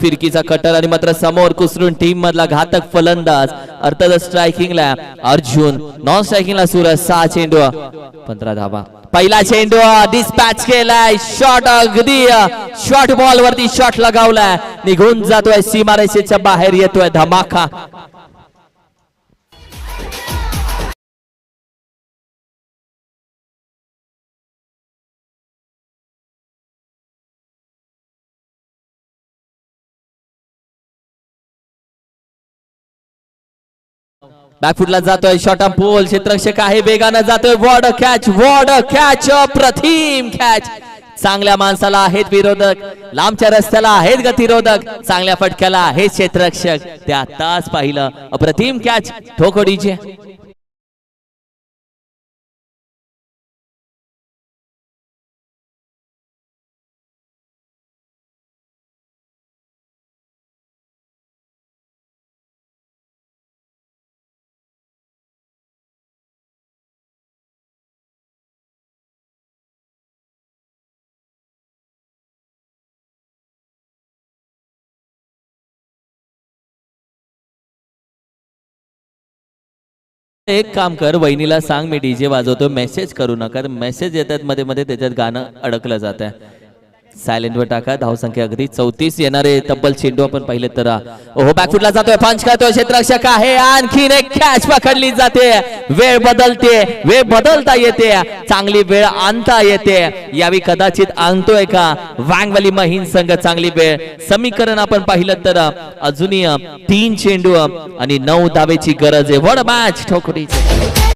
फिरकीचा cutter आणि मात्र समोर कुसरून टीम मधला घातक फलंदाज अर्थातच स्ट्रायकिंगला अर्जुन. नॉन स्ट्रायकिंगला सूरज सहा चेंडू पंधरा धावा. पहिला चेंडू डिस्पॅच केलाय. शॉट अगदी शॉर्ट बॉल वरती शॉट लगावलाय. निघून जातोय सीमारेषेच्या बाहेर येतोय धमाका. बॅकफुटला जातोय शॉट पोल क्षेत्रक्षक आहे वेगानं जातोय. Ward catch ward catch Pratim catch चांगल्या माणसाला आहेत विरोधक. लांबच्या रस्त्याला आहेत गतिरोधक. चांगल्या फटक्याला आहेत क्षेत्रक्षक त्या आताच पाहिलं. अप्रतिम कॅच ठोकोडीचे एक काम कर वहिनीला सांग मी डीजे वाजवतो मेसेज करू नका. मेसेज येतात मध्ये मध्ये त्याच्यात गाणं अडकलं जात आहे सायलेंट वर टाका. धावसंख्या अगदी चौतीस येणारे. तब्बल चेंडू आपण पाहिले तर ओहो बॅकफुटला जातोय. पंच करतोय. क्षेत्ररक्षक आहे. आणखीन एक कॅच पकडली जाते. वेळ बदलते. वेळ बदलता येते. चांगली वेळ आणता येते. यावी कदाचित आणतोय का? वांगवली महिन संघ चांगली वेळ. समीकरण आपण पाहिलं तर अजूनही तीन चेंडू आणि नऊ धावेची गरज आहे. वड मॅच ठोकरीची.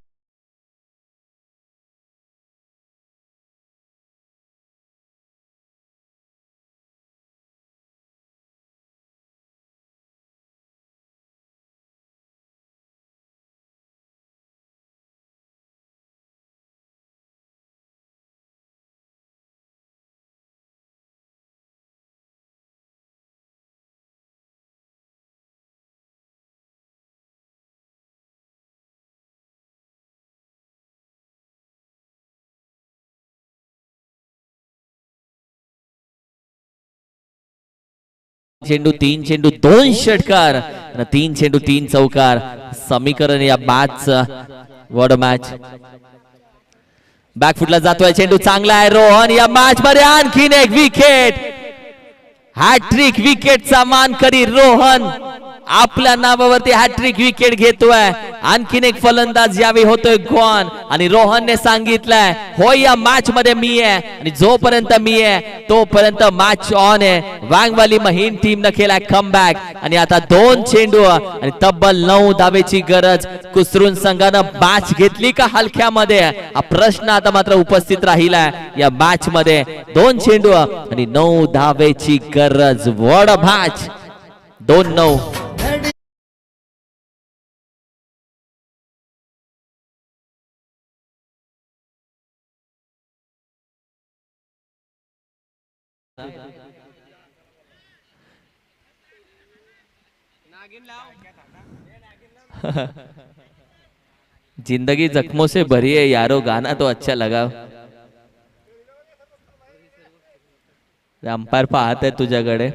चेंडू तीन चेंडू दोन षटकार आणि तीन चेंडू तीन चौकार. समीकरण या मॅच वर्ड मॅच बॅकफुटला जातोय चेंडू चांगला आहे रोहन. या मॅच मध्ये आणखीन एक विकेट हॅट्रिक विकेटचा मानकरी रोहन. आपल्या नावावरती हॅट्रिक विकेट घेतोय. आणखीन एक फलंदाज यावेळी होतोय गॉन आणि रोहनने सांगितलंय हो या मॅच मध्ये मी आहे. आणि जोपर्यंत मी आहे तोपर्यंत मॅच ऑन आहे. वांगवाली महिन टीम न केलाय कम आणि आता दोन चेंडू आणि तब्बल नऊ धावेची गरज. कुसरून संघानं मॅच घेतली का हलक्यामध्ये? हा प्रश्न आता मात्र उपस्थित राहिलाय. या मॅच मध्ये दोन चेंडू आणि नऊ धावेची गरज. वड मॅच दोन नऊ. जिंदगी जख्मों से भरी है यारो गाना तो अच्छा लगा। अंपायर पाहत आहे तुझ्याकडे